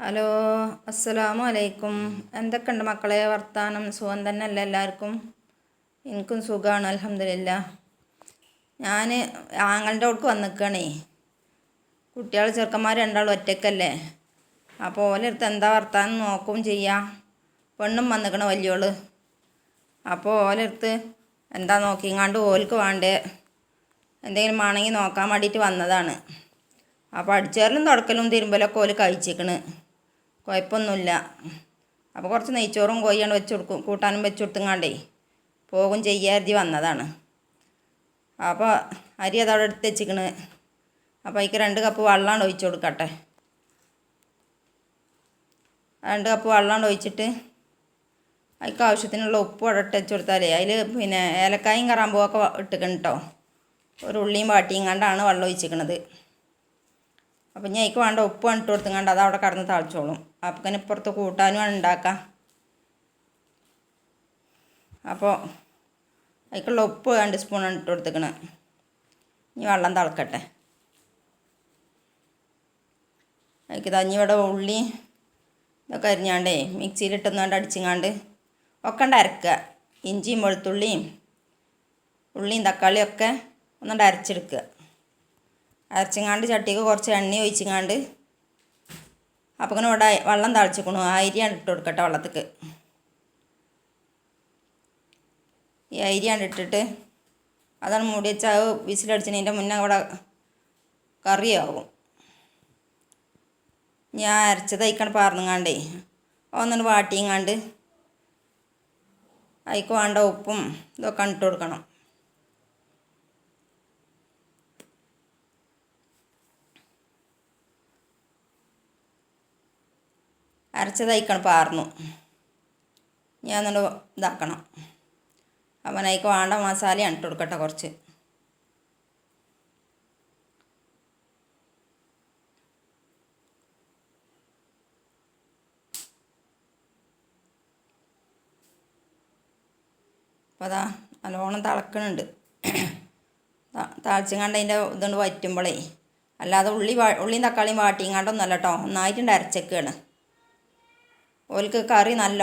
Hello അസ്സലാമു അലൈക്കും എന്തൊക്കെയുണ്ട് മക്കളെ? വർത്താനം സുഖം തന്നെയല്ല എല്ലാവർക്കും? എനിക്കും സുഖമാണ് അലഹമില്ല ഞാൻ ആങ്ങളുടെ അടുക്ക് വന്നിക്കണേ. കുട്ടികൾ ചെറുക്കന്മാർ രണ്ടാളും ഒറ്റക്കല്ലേ? അപ്പോൾ ഓലെടുത്ത് എന്താ വർത്താനം നോക്കും ചെയ്യാം. പെണ്ണും വന്നിക്കണ വലിയോൾ. അപ്പോൾ ഓലെടുത്ത് എന്താ നോക്കിങ്ങാണ്ട് ഓൽക്ക് വേണ്ടേ. എന്തെങ്കിലും വേണമെങ്കിൽ നോക്കാൻ വേണ്ടിയിട്ട് വന്നതാണ്. അപ്പോൾ അടിച്ചേറലും തുടക്കലും തിരുമ്പലൊക്കെ ഓൽ കഴിച്ചിക്കണ്. കുഴപ്പമൊന്നുമില്ല. അപ്പോൾ കുറച്ച് നെയ്ച്ചോറും കോഴിയാണ് വെച്ച് കൊടുക്കും കൂട്ടാനും വെച്ച് കൊടുത്തുങ്ങാണ്ടേ പോകും ചെയ്യാതി വന്നതാണ്. അപ്പോൾ അരി അതവിടെ എടുത്ത് വെച്ചിക്കണ്. അപ്പോൾ അതിക്ക് രണ്ട് കപ്പ് വെള്ളമാണ് ഒഴിച്ച് കൊടുക്കട്ടെ. രണ്ട് കപ്പ് വെള്ളമാണ് ഒഴിച്ചിട്ട് അതിക്ക് ആവശ്യത്തിനുള്ള ഉപ്പ് അവിടെ ഇട്ട് വെച്ച് കൊടുത്താലേ അതിൽ പിന്നെ ഏലക്കായും കറാമ്പൂവൊക്കെ ഇട്ടിക്കണം കേട്ടോ ഒരു ഉള്ളിയും വാട്ടിയും കണ്ടാണ് വെള്ളം ഒഴിച്ചിക്കണത്. അപ്പം ഞാൻ അതിക്ക് വേണ്ട ഉപ്പ് ഇട്ട് കൊടുത്തുങ്ങാണ്ട് അത് അവിടെ കടന്ന് തളിച്ചോളും. അപ്പം ഇപ്പുറത്ത് കൂട്ടാനും ഉണ്ടാക്കാം. അപ്പോൾ അതിക്കുള്ള ഉപ്പ് രണ്ട് സ്പൂൺ ഇട്ട് കൊടുത്തേക്കണ്. ഇനി വെള്ളം തിളക്കട്ടെ. അതിക്ക് തഞ്ഞി ഇവിടെ ഉള്ളി ഇതൊക്കെ അരിഞ്ഞാണ്ടേ മിക്സിയിലിട്ടൊന്നാണ്ട് അടിച്ചിങ്ങാണ്ട് ഒക്കെ ഉണ്ട് അരക്കുക. ഇഞ്ചിയും വെളുത്തുള്ളിയും ഉള്ളിയും തക്കാളിയും ഒക്കെ ഒന്നുകൊണ്ട് അരച്ചെടുക്കുക. അരച്ചിങ്ങാണ്ട് ചട്ടിക്ക് കുറച്ച് എണ്ണ ഒഴിച്ചിങ്ങാണ്ട് അപ്പം ഇങ്ങനെ ഇവിടെ വെള്ളം തളിച്ചിക്കണു അരിയാണ് ഇട്ട് കൊടുക്കട്ടെ വെള്ളത്തേക്ക്. ഈ അരിയാണ് ഇട്ടിട്ട് അതാണ് മൂടി വെച്ചാൽ വിസിലടിച്ചതിന്റെ മുന്നേ അവിടെ കറിയാവും. ഞാൻ അരച്ചത് അയക്കണം പാർന്നുങ്ങാണ്ടേ. ഒന്നിട്ട് കണ്ട് അതിക്ക് വേണ്ട ഉപ്പും ഇതൊക്കെ ഇട്ട് കൊടുക്കണം. അരച്ചതയക്കണം പാർന്നു. ഞാൻ എന്നിട്ട് ഇതാക്കണം. അപ്പം അതിക്ക് വേണ്ട മസാല ഇട്ട് കൊടുക്കട്ടെ കുറച്ച്. അപ്പോൾ അതാ നല്ലോണം തിളക്കണുണ്ട്. തിളച്ചിങ്ങാണ്ട് അതിന്റെ ഇതുകൊണ്ട് വറ്റുമ്പോഴേ അല്ലാതെ ഉള്ളി ഉള്ളിയും തക്കാളിയും വാട്ടിങ്ങാണ്ടൊന്നുമല്ല കേട്ടോ. ഒന്നായിട്ടുണ്ട് അരച്ചേക്കാണ്. ഓൽക്ക് കറി നല്ല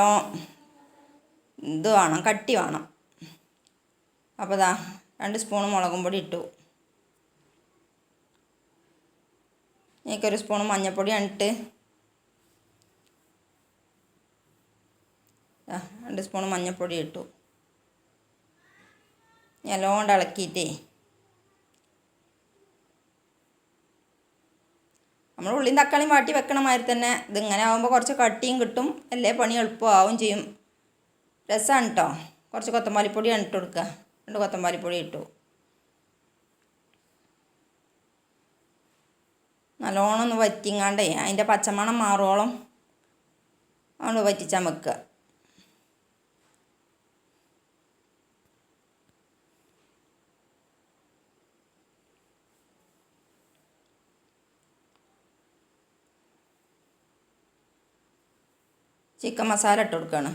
ഇത് വേണം കട്ടി വേണം. അപ്പോൾ ഇതാ രണ്ട് സ്പൂൺ മുളകും പൊടി ഇട്ടു. എനിക്കൊരു സ്പൂൺ മഞ്ഞൾപ്പൊടി ഇട്ട് രണ്ട്. സ്പൂൺ മഞ്ഞൾപ്പൊടി ഇട്ടു. നല്ലോണം ഇളക്കിയിട്ടേ നമ്മൾ ഉള്ളിയും തക്കാളിയും വാട്ടി വെക്കണ മാതിരി തന്നെ ഇതിങ്ങനെ ആകുമ്പോൾ കുറച്ച് കട്ടിയും കിട്ടും. അല്ലേ? പണി എളുപ്പമാവും ചെയ്യും. രസമാണ് കേട്ടോ കുറച്ച് കൊത്തമ്പാലിപ്പൊടി ഇട്ട് കൊടുക്കുക രണ്ട് കൊത്തമ്പാലിപ്പൊടി ഇട്ടു. നല്ലോണം ഒന്ന് വറ്റിങ്ങാണ്ടേ അതിന്റെ പച്ചമണം മാറോളം. അതുകൊണ്ട് വറ്റിച്ചാൽ വെക്കുക ചിക്കൻ മസാല ഇട്ട് കൊടുക്കുകയാണ്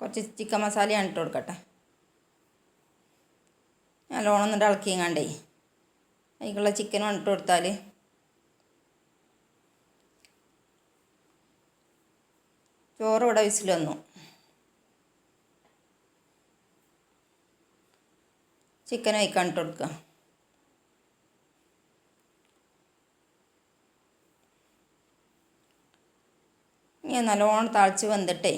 കുറച്ച് ചിക്കൻ മസാലയാണ് ഇട്ട് കൊടുക്കട്ടെ. നല്ലോണം ഇളക്കി ഇളക്കിങ്ങാണ്ടേ. അതിക്കുള്ള ചിക്കനും ഇട്ട് കൊടുത്താൽ ചോറ് ഇവിടെ വിസിൽ വന്നു. ചിക്കൻ അയക്കാൻ ഇട്ട് കൊടുക്കുക ഇനി നല്ലോണം തളിച്ച് വെന്തിട്ടേ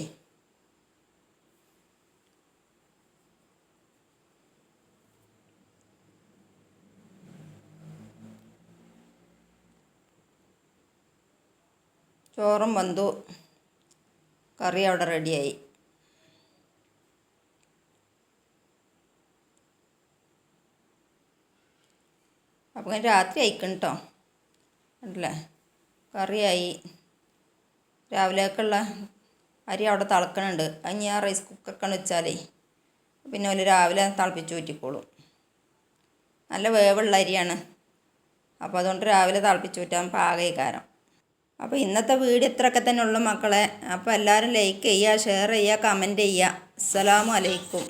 ചോറും വന്നു. കറി അവിടെ റെഡിയായി. അപ്പം രാത്രി അയക്കണം കേട്ടോ അല്ലേ? കറിയായി. രാവിലേക്കുള്ള അരി അവിടെ തിളക്കണുണ്ട്. അത് ഞാൻ റൈസ് കുക്കറൊക്കെ വെച്ചാലേ പിന്നെ ഒരു രാവിലെ തിളപ്പിച്ച് ഊറ്റിക്കോളും. നല്ല വേവുള്ള അരിയാണ്. അപ്പോൾ അതുകൊണ്ട് രാവിലെ തിളപ്പിച്ച് ഊറ്റാൻ പാകയിക്കാരം അപ്പോൾ ഇന്നത്തെ വീഡിയോ ഇത്രയൊക്കെ തന്നെ ഉള്ളു മക്കളെ. അപ്പോൾ എല്ലാവരും ലൈക്ക് ചെയ്യുക ഷെയർ ചെയ്യുക കമന്റ് ചെയ്യുക. അസ്സലാമു അലൈക്കും.